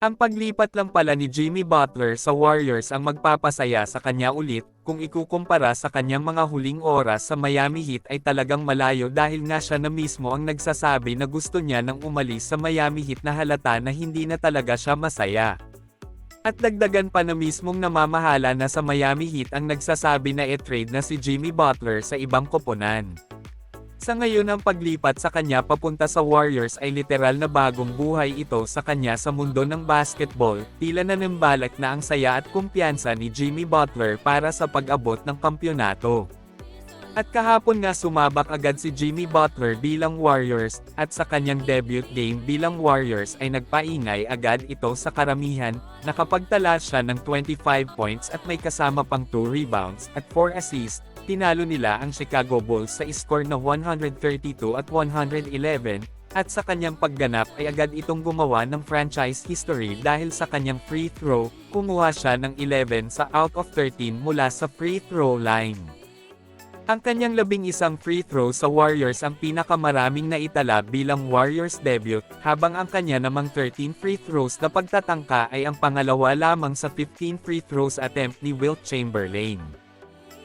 Ang paglipat lang pala ni Jimmy Butler sa Warriors ang magpapasaya sa kanya ulit, kung ikukumpara sa kanyang mga huling oras sa Miami Heat ay talagang malayo dahil nga siya na mismo ang nagsasabi na gusto niya nang umalis sa Miami Heat na halata na hindi na talaga siya masaya. At dagdagan pa na mismong namamahala na sa Miami Heat ang nagsasabi na e-trade na si Jimmy Butler sa ibang koponan. Sa ngayon ang paglipat sa kanya papunta sa Warriors ay literal na bagong buhay ito sa kanya sa mundo ng basketball, tila nanimbalak na ang saya at kumpiyansa ni Jimmy Butler para sa pag-abot ng kampyonato. At kahapon nga sumabak agad si Jimmy Butler bilang Warriors, at sa kanyang debut game bilang Warriors ay nagpaingay agad ito sa karamihan, nakapagtala siya ng 25 points at may kasama pang 2 rebounds at 4 assists, tinalo nila ang Chicago Bulls sa score na 132 at 111, at sa kanyang pagganap ay agad itong gumawa ng franchise history dahil sa kanyang free throw, kumuha siya ng 11 sa out of 13 mula sa free throw line. Ang kanyang labing isang free throw sa Warriors ang pinakamaraming naitala bilang Warriors debut, habang ang kanya namang 13 free throws na pagtatangka ay ang pangalawa lamang sa 15 free throws attempt ni Wilt Chamberlain.